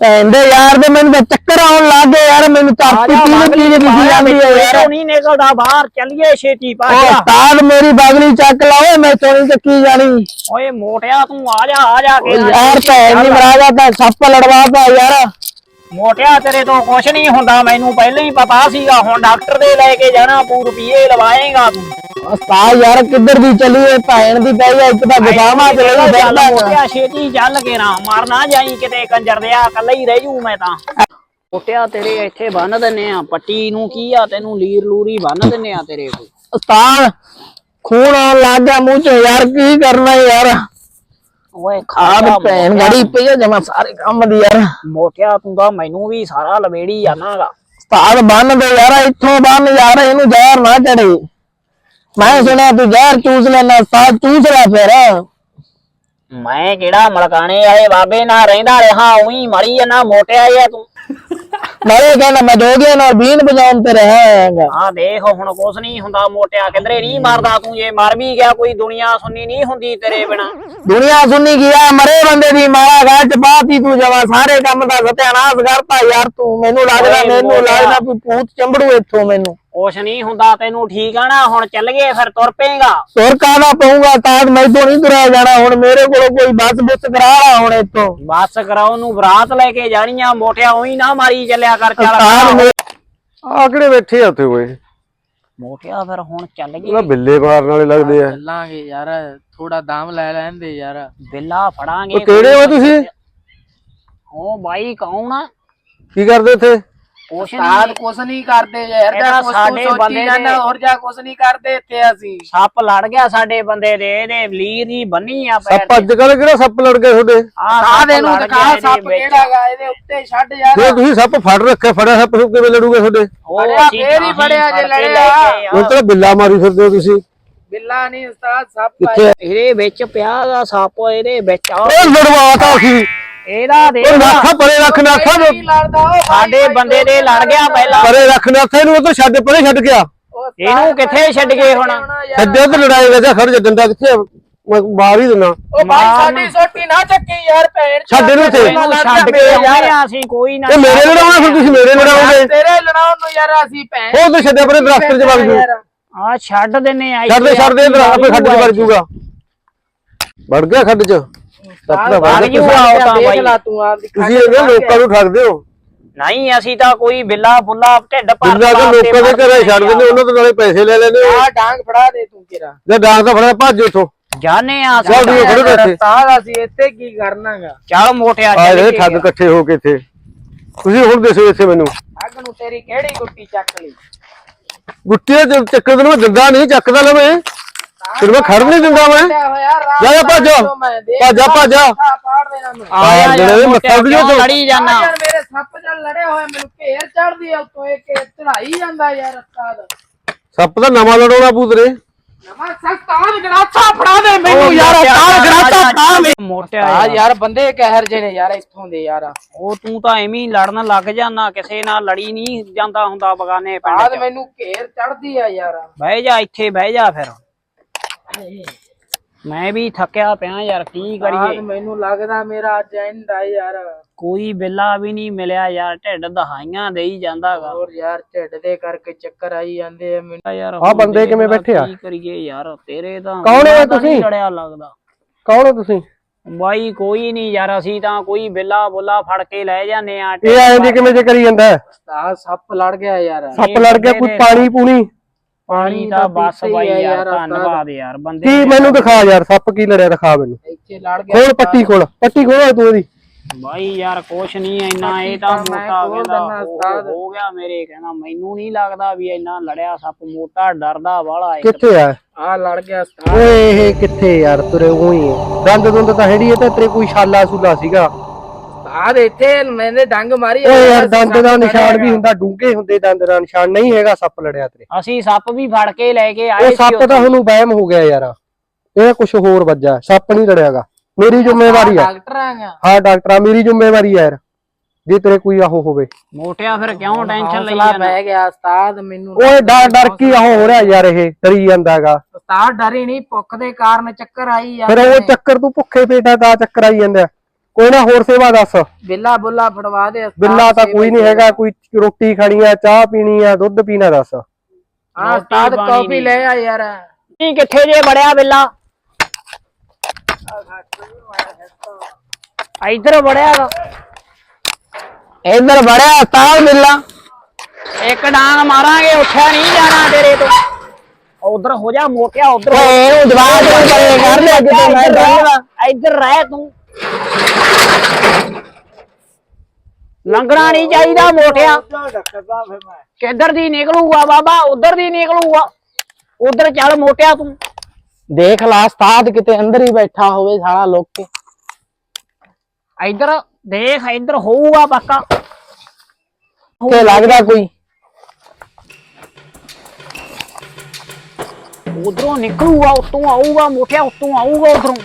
ਕਹਿੰਦੇ ਯਾਰ ਤੇ ਮੈਨੂੰ ਤਾਂ ਚੱਕਰ ਆਉਣ ਲੱਗ ਗਏ ਯਾਰ ਮੈਨੂੰ ਜਾ ਪੀਣ ਬਾਗਲੀ ਪੀਣ ਚ ਦੀ ਪਾ ਜਾਂਦੀ ਹੈ ਯਾਰ। ਨਹੀਂ ਨਿਕਲਦਾ ਬਾਹਰ ਚੱਲੀਏ ਛੇਤੀ ਪਾ ਓ ਜਾ। ਉਸਤਾਦ ਮੇਰੀ ਬਾਗਲੀ ਚੱਕ ਲਾ ਓਏ ਮੈਂ ਸੋਣੀ ਚੱਕੀ ਜਾਣੀ? ਓਏ ਮੋਟਿਆ ਤੂੰ ਆ ਜਾ ਆ ਜਾ ਕੇ। ਯਾਰ ਭੈਣ ਦੀ ਮਰਾਜਾ ਤਾਂ ਸੱਪ ਲੜਵਾਤਾ ਯਾਰ। ਮੋਟਿਆ ਤੇਰੇ ਤੋਂ ਕੁਛ ਨਹੀਂ ਹੁੰਦਾ ਮੈਨੂੰ ਪਹਿਲਾਂ ਹੀ ਪਤਾ ਸੀਗਾ ਹੁਣ ਡਾਕਟਰ ਦੇ ਲੈ ਕੇ ਜਾਣਾ ਪੂ ਰੁਪਏ ਲਵਾਏਗਾ ਤੂੰ। ਉਸਤਾਦ ਯਾਰ ਕਿੱਧਰ ਦੀ ਚੱਲੀਏ? ਭੈਣ ਦੀ ਪਈ ਇੱਕ ਤਾਂ ਗਸਾਵਾ ਤੇ ਲਈ ਚੱਲ ਫਿਰਦਾ ਮੋਟਿਆ ਛੇਤੀ ਚੱਲ ਕੇ ਨਾ ਮਰ ਨਾ ਜਾਈ ਕਿਤੇ ਕੰਜਰ ਦਿਆ ਕੱਲਾ ਹੀ ਰਹਿ ਜੂ ਮੈਂ ਤਾਂ। ਮੋਟਿਆ ਤੇਰੇ ਇੱਥੇ ਬੰਨ ਦਿੰਨੇ ਆ ਪੱਟੀ ਨੂੰ ਕੀ ਆ ਤੈਨੂੰ ਲੀਰ ਲੂਰੀ ਬੰਨ ਦਿੰਨੇ ਆ ਤੇਰੇ ਕੋਲ। ਉਸਤਾਦ ਖੂਨ ਆਉਣ ਲੱਗ ਗਿਆ ਮੂੰਹ ਚੋਂ ਯਾਰ ਕੀ ਕਰਨਾ ਯਾਰ? ਓਏ ਆਹ ਖਾ ਵੀ ਭੈਣ ਗੜੀ ਪਈ ਆ ਜਮਾ ਸਾਰੇ ਕੰਮ ਦੀ ਯਾਰ। ਮੋਟਿਆ ਤੂੰ ਤਾਂ ਮੈਨੂੰ ਵੀ ਸਾਰਾ ਲਵੇੜੀ ਜਾਣਾਗਾ ਉਸਤਾਦ ਬੰਨ ਦੇ ਯਾਰ ਇੱਥੋਂ ਬੰਨ ਯਾਰ ਇਹਨੂੰ ਜ਼ਹਿਰ ਨਾ ਚੜੇ। ਮੈਂ ਸੁਣਿਆ ਤੂੰ ਜ਼ਹਿਰ ਚੂਸ ਲੈਣਾ ਉਸਤਾਦ ਚੂਸ ਲੈ ਫਿਰ। ਮੈਂ ਕਿਹੜਾ ਮਲਕਾਣੇ ਵਾਲੇ ਬਾਬੇ ਨਾਲ ਰਹਿੰਦਾ ਰਹਾ ਉਹੀ ਮਰੀ ਨਾ ਮੋਟਿਆ ਆ ਤੂੰ। ਨਾਲੇ ਕਹਿੰਦਾ ਮੈਂ ਜੋਗੀਆਂ ਨਾਲ ਬੀਨ ਵਜਾਉਣ ਤੇ ਰਹਾਂਗਾ ਹਾਂ ਦੇਖ ਹੁਣ ਕੁਛ ਨਹੀਂ ਹੁੰਦਾ ਮੋਟਿਆ ਕਿਧਰੇ ਨਹੀਂ ਮਰਦਾ ਤੂੰ ਜੇ ਮਰ ਵੀ ਗਿਆ ਕੋਈ ਦੁਨੀਆ ਸੁਣਨੀ ਨਹੀਂ ਹੁੰਦੀ ਤੇਰੇ ਬਿਨਾ। ਦੁਨੀਆ ਸੁਣੀ ਗਿਆ ਮਰੇ ਬੰਦੇ ਦੀ ਮਾਰਾ ਗਾਲ ਚ ਪਾਤੀ ਤੂੰ ਜਵਾ ਸਾਰੇ ਕੰਮ ਦਾ ਸਤਿਆਨਾਸ਼ ਕਰਤਾ ਯਾਰ ਤੂੰ ਮੈਨੂੰ ਲੱਗਦਾ ਮੈਨੂੰ। ਲੱਗਦਾ ਵੀ ਭੂਤ ਚੰਬੜੂ ਇੱਥੋਂ ਮੈਨੂੰ। ਕੁਛ ਨਹੀਂ ਹੁੰਦਾ ਤੈਨੂੰ ਠੀਕ ਆ ਨਾ? ਹੁਣ ਚੱਲ ਗਏ ਫਿਰ ਤੁਰ ਪਏਗਾ। ਤੁਰ ਕਾਹਦਾ ਪਊਗਾ? ਤਾਂ ਮੈਥੋਂ ਨਹੀਂ ਤੁਰਿਆ ਜਾਣਾ। ਹੁਣ ਮੇਰੇ ਕੋਲ ਕੋਈ ਬੱਸ ਬੁੱਸ ਕਰਾ ਲਾ ਹੁਣ ਇੱਥੋਂ। ਬੱਸ ਕਰਾਉ ਨੂੰ ਬਰਾਤ ਲੈ ਕੇ ਜਾਣੀ ਆ ਮੋਟਿਆ ਉਹੀ ਨਾ ਮਾਰੀ ਚੱਲਿਆ ਕਰ ਚੱਲ ਆਕੜੇ ਬੈਠੇ ਆ ਉੱਥੇ ਓਏ? ਮੋਟਿਆ ਫਿਰ ਹੁਣ ਚੱਲ ਉਹ ਗਏ ਬਿੱਲੇ ਮਾਰਨ ਵਾਲੇ ਲੱਗਦੇ ਆ। ਚੱਲਾਂਗੇ ਯਾਰ ਥੋੜਾ ਦਾਮ ਲੈ ਲੈਂਦੇ ਯਾਰ। ਬਿੱਲਾ ਫੜਾਂਗੇ। ਉਹ ਕਿਹੜੇ ਹੋ ਤੁਸੀਂ? ਹੋ ਬਾਈ ਕੌਣ ਆ? ਕੀ ਕਰਦੇ ਇੱਥੇ ਨਹੀਂ ਕੁਛ ਨਹੀਂ ਕਰਦੇ ਯਾਰ ਜਾ ਕੁਛ ਸਾਡੇ ਬੰਦੇ ਨੇ- ਹੋਰ ਜਾ ਕੁਛ ਨਹੀਂ ਕਰਦੇ ਇੱਥੇ ਅਸੀਂ। ਸੱਪ ਲੜ ਗਿਆ ਸਾਡੇ ਬੰਦੇ ਦੇ ਇਹਦੇ ਲੀਰ ਹੀ ਬੰਨੀ ਆ ਪੈਰ ਸੱਪ ਅੱਜ ਕੱਲ ਕਿਹੜਾ ਸੱਪ ਲੜ ਗਏ ਤੁਹਾਡੇ? ਸੱਪ ਇਹਨੂੰ ਦਿਖਾ ਗਿਆ ਸੱਪ ਵਿੱਚ। ਕਿਹੜਾ ਹੈਗਾ ਇਹਦੇ ਉੱਤੇ ਛੱਡ ਯਾਰ। ਜੇ ਤੁਸੀਂ ਸੱਪ ਫੜ ਰੱਖਿਆ ਫੜਿਆ ਸੱਪ ਨੂੰ ਕਿਵੇਂ ਲੜੂਗੇ ਤੁਹਾਡੇ? ਉਹ ਫੇਰ ਹੀ ਫੜਿਆ ਜੇ ਲੜਿਆ। ਹੁਣ ਤਾਂ ਬਿੱਲਾ ਮਾਰੀ ਫਿਰਦੇ ਹੋ ਤੁਸੀਂ? ਬਿੱਲਾ ਨਹੀਂ ਉਸਤਾਦ ਸੱਪ ਇਹਦੇ ਵਿੱਚ ਪਿਆ ਦਾ ਸੱਪ ਇਹਦੇ ਵਿੱਚ ਆ। ਉਹ ਲੜਵਾਤਾ ਸੀ। ਇਹਦਾ ਦੇ ਉਹ ਨਾਖਾ ਪਰੇ ਰੱਖ ਨਾਖਾ ਨੂੰ ਨਹੀਂ ਲੜਦਾ ਉਹ ਸਾਡੇ ਬੰਦੇ ਦੇ ਲੜ ਗਿਆ ਪਹਿਲਾਂ। ਪਰੇ ਰੱਖ ਨਾਖਾ ਇਹਨੂੰ ਉਹ ਤਾਂ ਛੱਡ ਪਰੇ ਛੱਡ ਗਿਆ ਇਹਨੂੰ ਕਿੱਥੇ ਛੱਡ ਗਏ ਹੁਣ? ਛੱਡਿਆ ਤੇ ਲੜਾਈ ਵਜਾ ਖੜ ਜਾ ਡੰਡਾ ਕਿੱਥੇ ਆ? ਮੈਂ ਮਾਰ ਹੀ ਦਿਨਾ ਉਹ ਭਾਈ ਸਾਡੀ ਸੋਟੀ ਨਾ ਚੱਕੀ ਯਾਰ ਭੈਣ ਚੋਦ। ਛੱਡ ਇਹਨੂੰ ਇੱਥੇ। ਇਹਨੂੰ ਛੱਡ ਕੇ ਆਉਂਦੇ ਆ ਅਸੀਂ ਕੋਈ ਨਾ ਇਹ ਮੇਰੇ ਲੜਾਉਣਾ ਫਿਰ ਤੁਸੀਂ ਮੇਰੇ ਲੜਾਓਗੇ ਤੇਰੇ ਲੜਾਉਣ ਨੂੰ ਯਾਰ ਅਸੀਂ ਭੈਣ ਉਹ ਤੇ ਛੱਡਿਆ ਪਰੇ ਦਰਖਤ 'ਚ ਵਗ ਜੂ ਆ ਛੱਡ ਦਿੰਨੇ ਆ ਛੱਡ ਦੇ ਛੱਡ ਦੇ ਆਪੇ ਖੱਡ 'ਚ ਵੜ ਜੂਗਾ ਵੜ ਗਿਆ ਖੱਡ 'ਚ। ਸੱਪ ਦਾ ਵੜ ਵਗ ਗਿਆ ਜੂਗਾ ਉਹ ਤਾਂ ਦੇਖ ਬਾਈ। ਲਾ ਤੂੰ ਆਪਦੀ ਤੁਸੀਂ ਇਹਨਾਂ ਲੋਕਾਂ ਨੂੰ ਠੱਗਦੇ ਹੋ। ਨਹੀਂ ਅਸੀਂ ਤਾਂ ਕੋਈ ਬਿੱਲਾ ਬੁੱਲਾ ਢਿੱਡ ਭਰ ਜਿੰਨਾ ਕਿ ਲੋਕਾਂ ਦੇ ਘਰੇ ਛੱਡ ਦਿੰਦੇ ਉਹਨਾਂ ਤੋਂ ਨਾਲੇ ਪੈਸੇ ਲੈ ਲੈਂਦੇ ਹੋ। ਆ ਡਾਂਗ ਫੜਾ ਦੇ ਤੂੰ ਕਿਰਾ। ਜੇ ਡਾਂਗ ਤਾਂ ਫੜਿਆ ਭੱਜ ਇੱਥੋਂ। ਜਾਣੇ ਆ ਚੱਲ ਵੀ ਖੜੇ ਬੈਠੇ ਉਸਤਾਦ ਅਸੀਂ ਇੱਥੇ ਕੀ ਕਰਨਾਗਾ? ਚੱਲ ਮੋਟਿਆ ਆ ਚੱਲ ਇਹ ਕੇ ਠੱਗ ਇਕੱਠੇ ਹੋ ਕੇ ਇੱਥੇ। ਤੁਸੀਂ ਹੁਣ ਦੱਸੋ ਇੱਥੇ ਮੈਨੂੰ। ਅੱਗ ਨੂੰ ਤੇਰੀ ਕਿਹੜੀ ਗੁੱਟੀ ਚੱਕ ਲਈ? ਨੂੰ ਮੈਂ ਦਿੰਦਾ ਨਹੀਂ ਚੱਕਦਾ ਲਵੇਂ। ਫਿਰ ਮੈਂ ਖੜ ਨਹੀਂ ਦਿੰਦਾ ਮੈਂ। ਜਾ ਜਾ ਭੱਜ ਤੋਂ ਮੈਂ ਭੱਜ ਜਾ ਭੱਜ ਪਾੜ ਦੇਣਾ ਮੈਂ। ਆ ਜਿਹੜੇ ਮੋਟਿਆ ਮੱਥਾ ਕਿਉਂ ਕਿਉਂ ਲੜੀ ਜਾਣਾ। ਯਾਰ ਮੇਰੇ ਸੱਪ ਜਲ ਲੜਿਆ ਹੋਇਆ ਮੈਨੂੰ ਘੇਰ ਚੜਦੀ ਆ ਉਤੋਂ ਇੱਕ ਚੜਾਈ ਜਾਂਦਾ ਯਾਰ ਉਸਤਾਦ। ਸੱਪ ਦਾ ਨਵਾਂ ਲੜਾਉਣਾ ਪੂਤਰੇ ਨਵਾਂ ਸਸਤਾਨ ਗੜਾਸਾ ਫੜਾ ਦੇ ਮੈਨੂੰ ਯਾਰ ਤਾਰ ਗਰਾਤਾ ਤਾਰ ਮੋਟਿਆ ਆ। ਯਾਰ। ਬੰਦੇ ਕਹਿਰ ਜੇ ਨੇ ਯਾਰ ਇੱਥੋਂ ਦੇ ਯਾਰ। ਉਹ ਤੂੰ ਤਾਂ ਐਵੇਂ ਹੀ ਲੜਨ ਲੱਗ ਜਾਣਾ ਕਿਸੇ ਨਾਲ ਲੜੀ ਨਹੀਂ ਜਾਂਦਾ ਹੁੰਦਾ ਬਗਾਨੇ ਪਿੰਡ ਚ। ਮੈਨੂੰ ਘੇਰ ਚੜਦੀ ਆ ਯਾਰ। ਬਹਿ ਜਾ ਇੱਥੇ ਬਹਿ ਜਾ ਫਿਰ। ਮੈਂ ਵੀ ਥੱਕਿਆ ਪਿਆ ਯਾਰ ਕੀ ਕਰੀਏ? ਮੈਨੂੰ ਲੱਗਦਾ ਮੇਰਾ ਅੱਜ ਐਂਡ ਆ ਯਾਰ। ਕੋਈ ਬਿੱਲਾ ਵੀ ਨਹੀਂ ਮਿਲਿਆ ਯਾਰ ਢਿੱਡ ਦਹਾਈਆਂ ਦੇਈ ਜਾਂਦਾਗਾ। ਹੋਰ ਯਾਰ ਢਿੱਡ ਦੇ ਕਰਕੇ ਚੱਕਰ ਆਈ ਜਾਂਦੇ ਆ ਮੈਨੂੰ। ਯਾਰ ਆਹ ਬੰਦੇ ਕਿਵੇਂ ਬੈਠੇ ਆ? ਕੀ ਕਰੀਏ ਯਾਰ ਤੇਰੇ ਤਾਂ ਕੌਣ ਹੋ ਤੁਸੀਂ? ਨੀ ਲੜਿਆ ਲੱਗਦਾ। ਕੌਣ ਹੋ ਤੁਸੀਂ? ਬਾਈ ਕੋਈ ਨਹੀਂ ਯਾਰ ਅਸੀਂ ਤਾਂ ਕੋਈ ਬਿੱਲਾ ਬੁੱਲਾ ਫੜ ਕੇ ਲੈ ਜਾਂਦੇ ਆ ਇਹ ਐਂ ਕਿਵੇਂ ਜੇ ਕਰੀ ਜਾਂਦਾ? ਆ ਸੱਪ ਲੜ ਗਿਆ ਯਾਰ। ਸੱਪ ਲੜ ਗਿਆ ਕੋਈ ਪਾਣੀ ਪੂਣੀ? ਪਾਣੀ ਤਾਂ ਬਸ ਬਾਈ ਯਾਰ ਧੰਨਵਾਦ ਯਾਰ ਬੰਦੇ ਕੀ ਮੈਨੂੰ ਦਿਖਾ ਯਾਰ ਸੱਪ ਕੀ ਲੜਿਆ ਦਿਖਾ ਮੈਨੂੰ। ਇੱਥੇ ਲੜ ਗਿਆ ਖੋਲ ਪੱਟੀ ਖੋਲ ਪੱਟੀ ਖੋਲ ਤੂੰ ਇਹਦੀ। ਬਾਈ ਯਾਰ ਕੁਛ ਨਹੀਂ ਇੰਨਾ ਇਹ ਤਾਂ ਮੋਟਾ ਦਿੰਦਾ ਹੋ- ਗਿਆ ਮੇਰੇ ਕਹਿੰਦਾ ਮੈਨੂੰ ਨਹੀਂ ਲੱਗਦਾ ਵੀ ਇੰਨਾ ਲੜਿਆ ਸੱਪ ਮੋਟਾ ਡਰਦਾ ਵਾਲਾ ਹੈ ਕਿੱਥੇ ਆ? ਆ ਲੜ ਗਿਆ ਉਸਤਾਦ। ਓਏ ਇਹ ਕਿੱਥੇ ਯਾਰ ਤੁਰੇ ਉਹੀ। ਦੰਦ ਦੁੰਦ ਤਾਂ ਹੈੜੀ ਇਹ ਤਾਂ ਤੇਰੇ ਕੋਈ ਛਾਲਾ ਸੁਲਾ ਸੀਗਾ। ਆ ਇੱਥੇ ਮੈਨੇ ਡੰਗ ਮਾਰੀ ਓਏ ਯਾਰ ਦੰਦ ਦਾ ਨਿਸ਼ਾਨ ਵੀ ਹੁੰਦਾ ਡੂੰਘੇ ਹੁੰਦੇ ਦੰਦ ਦਾ ਨਿਸ਼ਾਨ ਨਹੀਂ ਹੈਗਾ ਸੱਪ ਲੜਿਆ ਤੇਰੇ। ਅਸੀਂ ਸੱਪ ਵੀ ਫੜ ਕੇ ਲੈ ਕੇ ਆਏ ਉਹ ਸੱਪ ਤਾਂ ਉਹਨੂੰ ਵਹਿਮ ਹੋ ਗਿਆ ਯਾਰ। ਇਹ ਕੁਝ ਹੋਰ ਵੱਜਾ ਸੱਪ ਨਹੀਂ ਲੜਿਆਗਾ। ਮੇਰੀ ਜ਼ਿੰਮੇਵਾਰੀ ਆ। ਡਾਕਟਰ ਆਂਗਾ। ਹਾਂ ਡਾਕਟਰਾ ਮੇਰੀ ਜ਼ਿੰਮੇਵਾਰੀ ਆ ਯਾਰ। ਜੇ ਤੇਰੇ ਕੋਈ ਆਹੋ ਹੋਵੇ। ਮੋਟਿਆ ਫਿਰ ਕਿਉਂ ਟੈਨਸ਼ਨ ਲਈ ਜਾਂਦਾ ਪੈ ਗਿਆ ਉਸਤਾਦ ਮੈਨੂੰ ਓਏ ਡਰ ਡਰ ਕੀ ਆਹੋ ਹੋ ਰਿਹਾ ਯਾਰ ਇਹ ਡਰੀ ਜਾਂਦਾਗਾ। ਉਸਤਾਦ ਡਰੀ ਨਹੀਂ ਭੁੱਖ ਦੇ ਕਾਰਨ ਚੱਕਰ ਆਈ ਯਾਰ ਫਿਰ ਉਹ ਚੱਕਰ ਤੂੰ ਭੁੱਖੇ ਪੇਟਾ ਦਾ ਚੱਕਰ ਆਈ ਜਾਂਦਾ। ਕੋਈ ਨਾ ਹੋਰ ਸੇਵਾ ਦੱਸ। ਬਿੱਲਾ ਬੁੱਲਾ ਫੜਵਾ ਦੇ ਬਿੱਲਾ ਤਾਂ ਕੋਈ ਨਹੀਂ ਹੈਗਾ ਕੋਈ ਰੋਟੀ ਖਾਣੀ ਆ ਚਾਹ ਪੀਣੀ ਆ ਦੁੱਧ ਪੀਣਾ ਦੱਸ। ਹਾਂ ਉਸਤਾਦ ਕਾਫੀ। ਲੈ ਆ ਯਾਰ। ਨਹੀਂ ਕਿੱਥੇ ਜੇ ਬੜਿਆ ਬਿੱਲਾ? ਇੱਧਰ ਬੜਿਆ ਇੱਧਰ ਬੜਿਆ ਉਸਤਾਦ ਮਿਲਣਾ ਇੱਕ ਡਾਂਗ ਮਾਰਾਂਗੇ ਉੱਠਿਆ ਨਹੀਂ ਜਾਣਾ ਤੇਰੇ ਤੋਂ। ਉਧਰ ਹੋ ਜਾ ਮੋਟਿਆ ਉਧਰ। ਓਏ ਇਹਨੂੰ ਜਵਾਬ ਕਰ ਲਿਆ ਕਿਤੇ ਮੈਂ ਰਹਿਣਾ ਇੱਧਰ ਰਹਿ ਤੂੰ। ਲੰਘਣਾ ਨਹੀਂ ਚਾਹੀਦਾ ਮੋਟਿਆ। ਕਿੱਧਰ ਦੀ ਨਿਕਲੂਗਾ ਬਾਬਾ? ਉਧਰ ਦੀ ਨਿਕਲੂਗਾ। ਉਧਰ ਚੱਲ ਮੋਟਿਆ ਤੂੰ। ਦੇਖ ਲਾ ਉਸਤਾਦ ਕਿਤੇ ਅੰਦਰ ਹੀ ਬੈਠਾ ਹੋਵੇ ਸਾਲਾ ਲੋਕ ਕੇ। ਇੱਧਰ ਦੇਖ ਇੱਧਰ ਹੋਊਗਾ ਪੱਕਾ। ਤੇ ਲੱਗਦਾ ਕੋਈ। ਉਧਰੋਂ ਨਿਕਲੂਗਾ ਉਤੋਂ ਆਊਗਾ ਮੋਟਿਆ ਉਤੋਂ ਆਊਗਾ ਉਧਰੋਂ।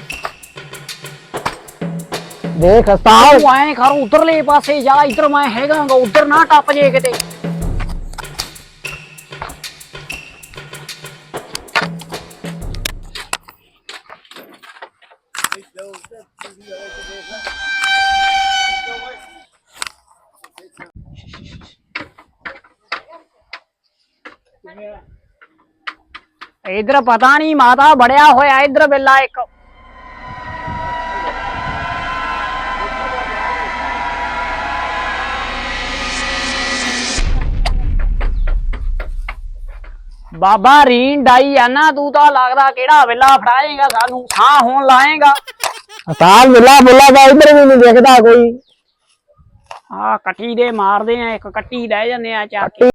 ਦੇਖ ਉਸਤਾਦ ਤੂੰ ਐਂ ਕਰ, ਉਧਰਲੇ ਪਾਸੇ ਜਾ, ਇੱਧਰ ਮੈਂ ਹੈਗਾਗਾ, ਉਧਰ ਨਾ ਟੱਪ ਜੇ ਕਿਤੇ। ਇਧਰ ਪਤਾ ਨਹੀਂ ਮਾਤਾ ਬੜਿਆ ਹੋਇਆ ਇਧਰ ਬਿੱਲਾ ਇੱਕ। ਬਾਬਾ ਰੀਨ ਡਾਈ ਆ ਨਾ ਤੂੰ ਤਾਂ ਲੱਗਦਾ ਕਿਹੜਾ ਵੇਲਾ ਫੜਾਏਗਾ ਸਾਨੂੰ ਥਾਂ ਹੋਣ ਲਾਏਗਾ। ਉਸਤਾਦ ਮਿਲਾ ਬੁੱਲਾ ਦਾ ਇਧਰ ਵੀ ਨਹੀਂ ਦਿਖਦਾ ਕੋਈ। ਆ ਕੱਟੀ ਦੇ ਮਾਰਦੇ ਆ ਇੱਕ ਕੱਟੀ ਲੈ ਜਾਂਦੇ ਆ ਚੱਕ ਕੇ।